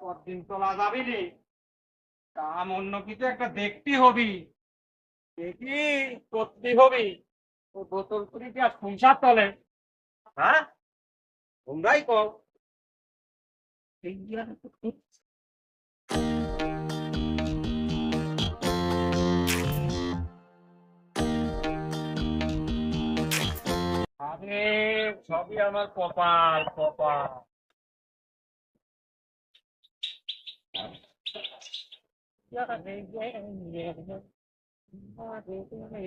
কদিন তোলা যাবি নি কাম অন্য কিছু একটা দেখতে হবি দেখি করতে হবি ও বোতল করে কি আর সংসার চলে হ্যাঁ তোমরাই কর আরে সবই আমার কপাল কপাল ভালোই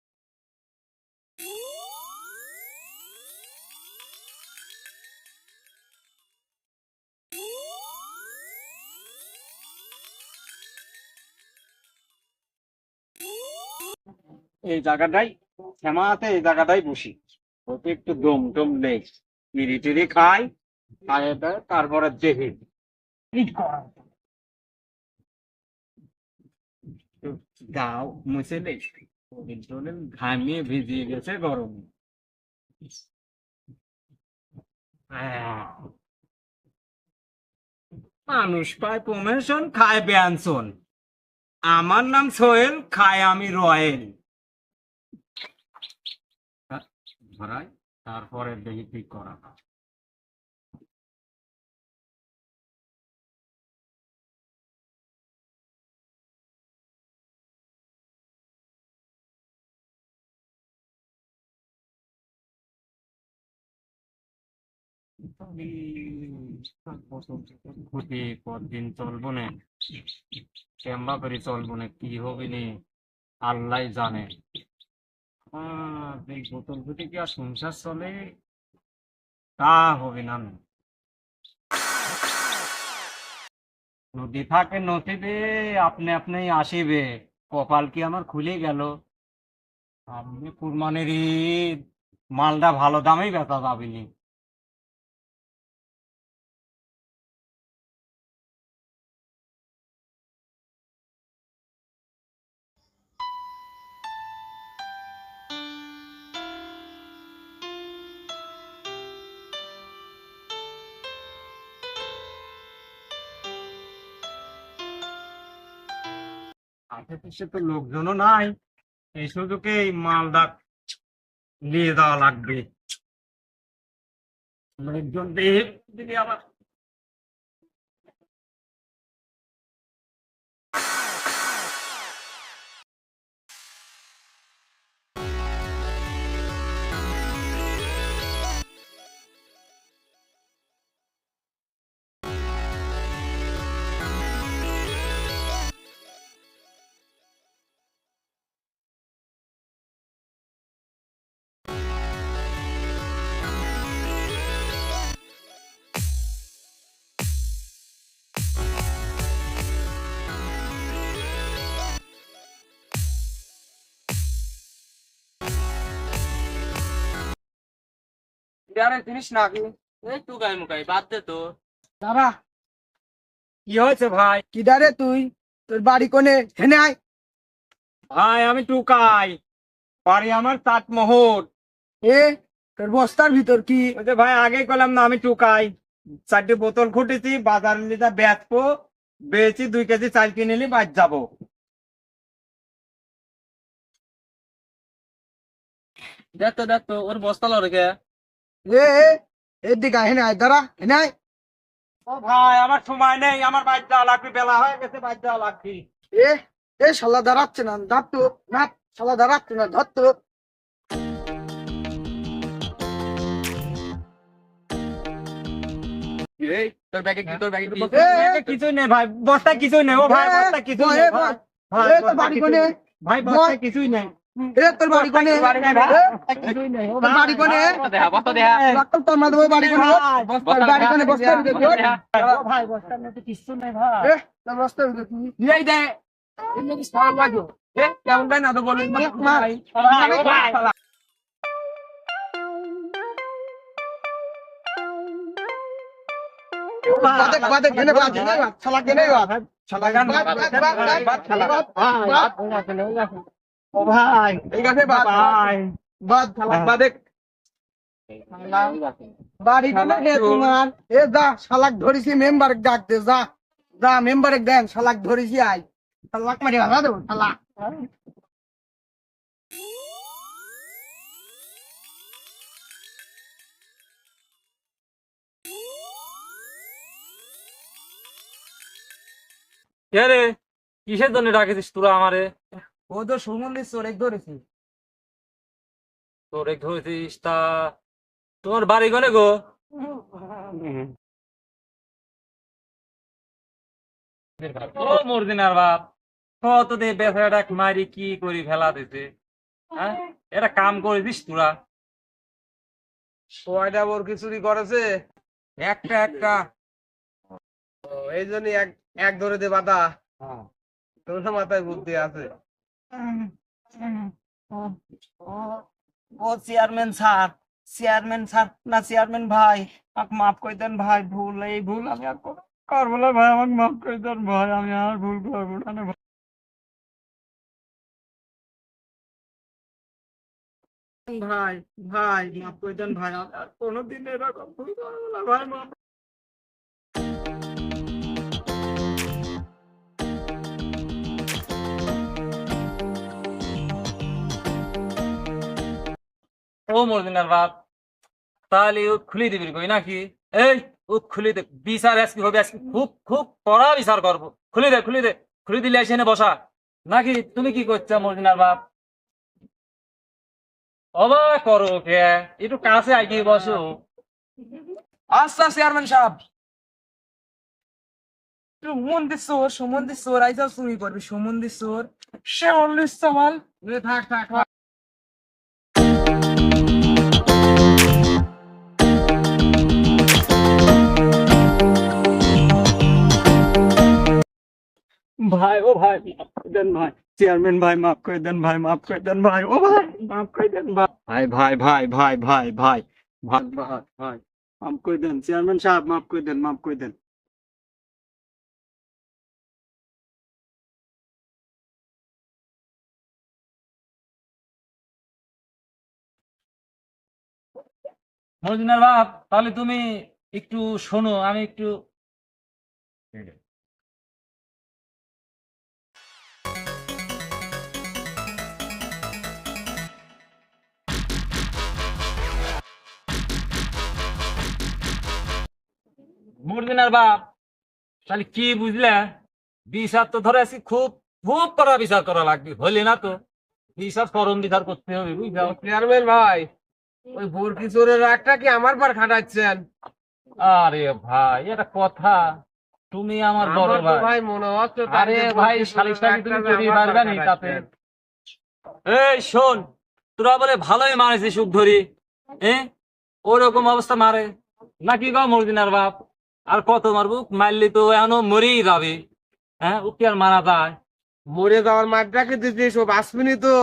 এই জায়গাটাই, শ্যামাতে এই জায়গাটাই বসি। ওতে একটু দম টম নেই। টিরি খাই তারপরে দেখি। মুছে নেই ঘামিয়ে ভিজিয়ে গেছে গরমে। মানুষ পায় প্রমেশন খায় ব্যঞ্জন আমার নাম সোহেল, খায় আমি রয়েল। ধরাই তারপরে দেখি কি করা। ঘুটি কদিন চলবো না? কেমবা করে চলবো না কি হবে নি? আল্লাহ জানে। এই বোতল ফুটে কি আর সংসার চলে? তা হবে না। নদী থাকে নদীতে, আপনি আপনি আসিবে। কপাল কি আমার খুলে গেল? আপনি কুরমানের মালটা ভালো দামেই বেচা যাবেনি আশেপাশে তো লোকজনও নাই। এই সুযোগে এই মালদা নিয়ে যাওয়া লাগবে। লোকজন দিয়ে আবার আরে জিনিস নাকি এই টুকাই মুকাই বাদ দে তো দাঁড়া কি হয়েছে ভাই কিডারে তুই তোর বাড়ি কোনে হেনে আয় ভাই আমি টুকাই বাড়ি আমার তাঁতমোহর এ তোর বস্তার ভিতর কি ওই যে ভাই আগেই করলাম না আমি টুকাই চারটে বোতল খুঁটেছি বাজার নিতে বেচবো বেচি দুই কেজি চাল কিনে নিলি বাদ যাব দেখ তো দেখ তো ওর বস্তা লড়ে এ এদিকে দাঁড়া ও ভাই আমার সময় নেই আমার বাদ যাওয়া লাগবে বেলা হয়ে গেছে বাদ যাওয়া লাগবে। এ এ শালা দাঁড়াচ্ছে না ধর তো না শালা দাঁড়াচ্ছে না ধর তো। তোর ব্যাগে কি তোর ব্যাগে কি? এ, এ, কিছুই নেই ভাই বস্তায় কিছুই নেই ও ভাই কিছুই নেই ভাই। এ, ভাই, তোর বস্তায় বাড়ি কিছুই নেই। তোর বাড়ি কোনে তোর বাড়ি কোনে তোর মা দেবো বাড়ি কোনে বাড়ি কোনে বস্তা ভাই বস্তার মধ্যে কিছু নাই ভাই তোর বস্তা দিয়ে গান ও আছে ও আছে ভাই বাদ ভাই। বাদ শালা হ্যাঁ। বাদে। বাড়ি হে তোমার। এ যা শালাক ধরিছি মেম্বার ডাক দে যা। যা মেম্বারে দেন শালাক ধরিছি আই শালাক মারি ভাড়া দেবো শালা। কিসের জন্য ডাকেছিস তোরা আমারে? ও তো সুমন্দির চোরেক ধরেছি। তোর এক ধরেছিস তা তোমার বাড়ি গনে গো। ও মর্দিনার বাপ কত দে বেচারাটা মারি কি করি ফেলা দিতে হ্যাঁ? এটা কাম করেছিস তোরা। কয়টা বরকি চুরি করেছে একটা একটা। এই জন্য এক এক ধরে দে বাতা তোর মাথায় বুদ্ধি আছে। ও চেয়ারম্যান স্যার চেয়ারম্যান স্যার, না চেয়ারম্যান ভাই, আমাকে মাফ করে দেন ভাই, ভুল, এই ভুল আমি আর কর- করব না ভাই, আমাকে মাফ করে দেন ভাই, আমি আর ভুল করব না ভাই। ভাই মাফ করে দেন ভাই আর কোনোদিন এরকম ভুল করব না ভাই, মাফ ও মর্দিনার বাপ। তাহলে ও খুলে দিবি কই নাকি? এই, ও খুলে দে। বিচার আজকে হবে, আজকে খুব খুব কড়া বিচার করব। খুলে দে খুলে দে। খুলে দিলে এসে বসা। নাকি, তুমি কি করছ মর্দিনার বাপ? অবাক করো কে একটু কাছে আগিয়ে বসো। আচ্ছা চেয়ারম্যান সাহেব। সুমন্দি চোর সুমন্দি চোর আইসা চুরি করবি সুমন্দি চোর সে অনলি সওয়াল। থাক থাক। ভাই ও ভাই দেন ভাই। চেয়ারম্যান ভাই মাফ করে দেন ভাই মাফ করে দেন ভাই ও ভাই মাফ করে দেন ভাই। ভাই ভাই ভাই ভাই ভাই ভাই ভাই ভাই ভাই মাফ করে দেন চেয়ারম্যান সাহেব মাফ করে দেন মাফ করে দেন। মর্দিনার বাপ তাহলে তুমি একটু শোনো আমি একটু মুরদিনার বাপ তাহলে কি বুঝলে বিচার তো ধরে আছি খুব খুব করা বিচার করা লাগবে হলে না তো। বিচার ফরম বিচার করতে হবে বুঝলে চেয়ারম্যান ভাই ওই বরকি চোরের রাগটা কি আমার পর খাটাচ্ছেন আরে ভাই এটা কথা তুমি আমার বড় ভাই। মনে হচ্ছে আরে ভাই সালিশটা তুমি করি পারবে পর নি তাতে? এই শোন তোরা বলে ভালোই মারেছে সুখ ধরি এ? ওরকম অবস্থা মারে। নাকি গো মর্দিনার বাপ? আর কত মারবো? মারলি তো এখনও মরেই যাবে। হ্যাঁ ও কি আর মারা যায়? মরে যাওয়ার মাঠটাকে দিতিস ও বাঁচবিনি তো।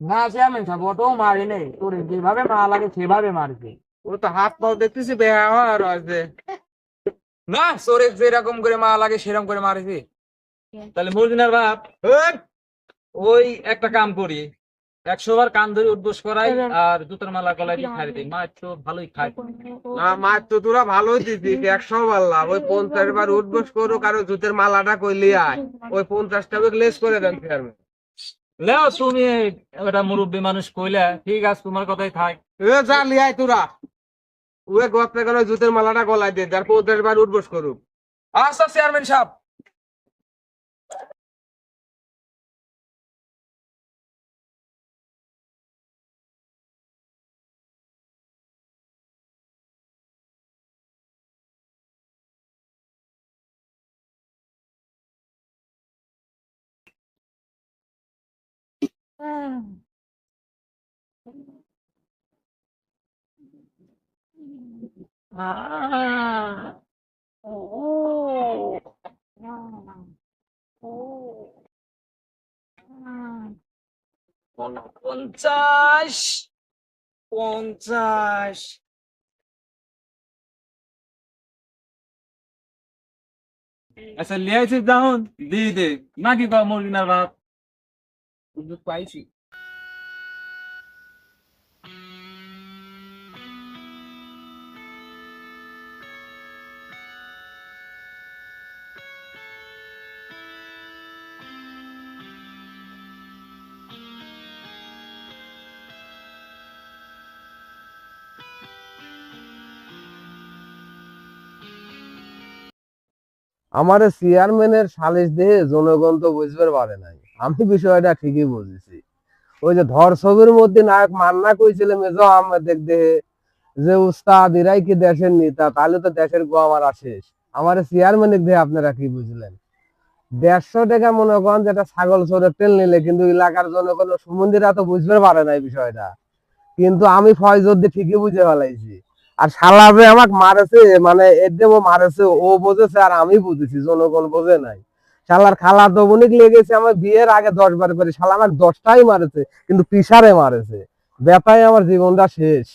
না চেয়ারম্যান সাহেব ওটাও মারি নেই। তোর যেভাবে মা লাগে সেভাবে মারছে ও তো হাত পাও দেখতেছি বেহা হওয়ার আছে না চোরে যেরকম করে মা লাগে সেরকম করে মারিছি তাহলে মর্দিনার বাপ। ওই একটা কাম করি। একশো বার কান ধরে উদ্বোস করাই আর জুতোর মালা গলায় দিয়ে খাই দিই। মা তো ভালোই খায়। না মাছ তো তোরা ভালোই একশো পারলা ওই পঞ্চাশ বার উঠবোস করো কারও জুতের মালাটা কইলি আয়। ওই পঞ্চাশটা লেস করে দেন চেয়ারম্যান লেও তুমি একটা মুরব্বী মানুষ কইলে ঠিক আছে তোমার কথাই থাক। এ যা লিয়াই তোরা। ওই গপ্পে করে জুতের মালাটা গলায় দে যার পঞ্চাশ বার উঠবোস করুক। আচ্ছা চেয়ারম্যান সাহেব। পঞ্চাশ পঞ্চাশ। আচ্ছা লিয়াইছিস দাউন দিয়ে দে। নাকি কয় মর্জিনার বাপ? পাইছি আমার চেয়ারম্যানের সালিশ দিয়ে জনগণ তো বুঝতে পারে নাই। আমি বিষয়টা ঠিকই বুঝেছি। ওই যে ধর ছবির মধ্যে নায়ক মান্না কইছিল মেজো আহমেদ দেহে যে উস্তাদ এরাই কি দেশের নেতা, তাহলে তো দেশের গোয়ামারা শেষ। আমার চেয়ারম্যানের দেহে আপনারা কি বুঝলেন? দেড়শো টাকা মনে করেন যেটা ছাগল চোরের তেল নিলে, কিন্তু এলাকার জনগণ সুমন্দিরা তো বুঝতে পারে না এই বিষয়টা। কিন্তু আমি ফয়জর দিয়ে ঠিকই বুঝে ফেলাইছি। আর শালাবে আমাকে মারেছে মানে এর মারেছে, ও বুঝেছে আর আমি বুঝেছি, জনগণ বোঝে নাই। শালার খালা তো বনিক লেগেছে আমার বিয়ের আগে দশ বার করে, শালা আমার দশটাই মারেছে, কিন্তু পিসারে মারেছে। ব্যাপারে আমার জীবনটা শেষ।